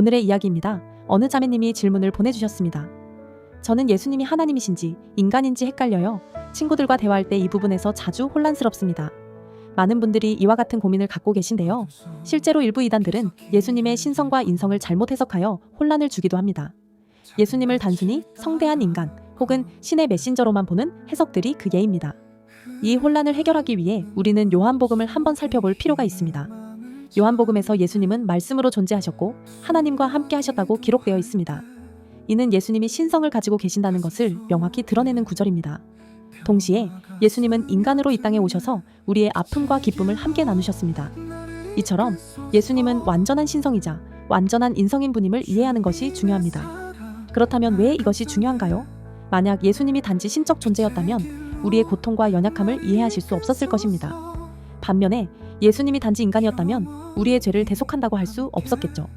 오늘의 이야기입니다. 어느 자매님이 질문을 보내주셨습니다. 저는 예수님이 하나님이신지 인간인지 헷갈려요. 친구들과 대화할 때 이 부분에서 자주 혼란스럽습니다. 많은 분들이 이와 같은 고민을 갖고 계신데요. 실제로 일부 이단들은 예수님의 신성과 인성을 잘못 해석하여 혼란을 주기도 합니다. 예수님을 단순히 성대한 인간 혹은 신의 메신저로만 보는 해석들이 그 예입니다. 이 혼란을 해결하기 위해 우리는 요한복음을 한번 살펴볼 필요가 있습니다. 요한복음에서 예수님은 말씀으로 존재하셨고 하나님과 함께 하셨다고 기록되어 있습니다. 이는 예수님이 신성을 가지고 계신다는 것을 명확히 드러내는 구절입니다. 동시에 예수님은 인간으로 이 땅에 오셔서 우리의 아픔과 기쁨을 함께 나누셨습니다. 이처럼 예수님은 완전한 신성이자 완전한 인성인 분임을 이해하는 것이 중요합니다. 그렇다면 왜 이것이 중요한가요? 만약 예수님이 단지 신적 존재였다면 우리의 고통과 연약함을 이해하실 수 없었을 것입니다. 반면에 예수님이 단지 인간이었다면 우리의 죄를 대속한다고 할 수 없었겠죠.